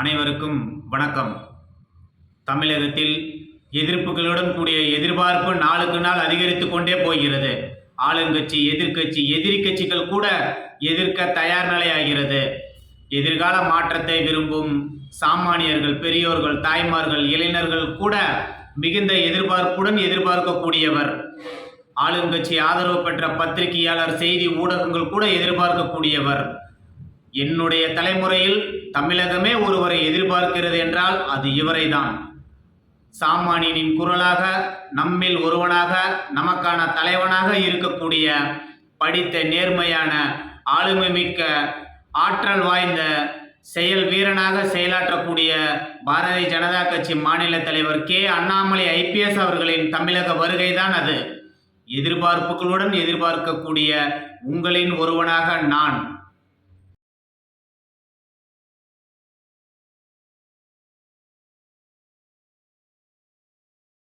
அனைவருக்கும் வணக்கம். தமிழகத்தில் எதிர்ப்புகளுடன் கூடிய எதிர்பார்ப்பு நாளுக்கு நாள் அதிகரித்து கொண்டே போகிறது. ஆளுங்கட்சி எதிர்க்கட்சி எதிரி கட்சிகள் கூட எதிர்க்க தயார் நிலையாகிறது. எதிர்கால மாற்றத்தை விரும்பும் சாமானியர்கள் பெரியோர்கள் தாய்மார்கள் இளைஞர்கள் கூட மிகுந்த எதிர்பார்ப்புடன் எதிர்பார்க்கக்கூடியவர். ஆளுங்கட்சி ஆதரவு பெற்ற பத்திரிகையாளர் செய்தி ஊடகங்கள் கூட எதிர்பார்க்கக்கூடியவர். என்னுடைய தலைமுறையில் தமிழகமே ஒருவரை எதிர்பார்க்கிறது என்றால் அது இவரை தான் சாமானியனின் குரலாக நம்மில் ஒருவனாக நமக்கான தலைவனாக இருக்கக்கூடிய படித்த நேர்மையான ஆளுமை மிக்க ஆற்றல் வாய்ந்த செயல் வீரனாக செயலாற்றக்கூடிய பாரதிய ஜனதா கட்சி மாநில தலைவர் கே. அண்ணாமலை ஐபிஎஸ் அவர்களின் தமிழக வருகைதான் அது. எதிர்பார்ப்புகளுடன் எதிர்பார்க்கக்கூடிய உங்களின் ஒருவனாக நான்.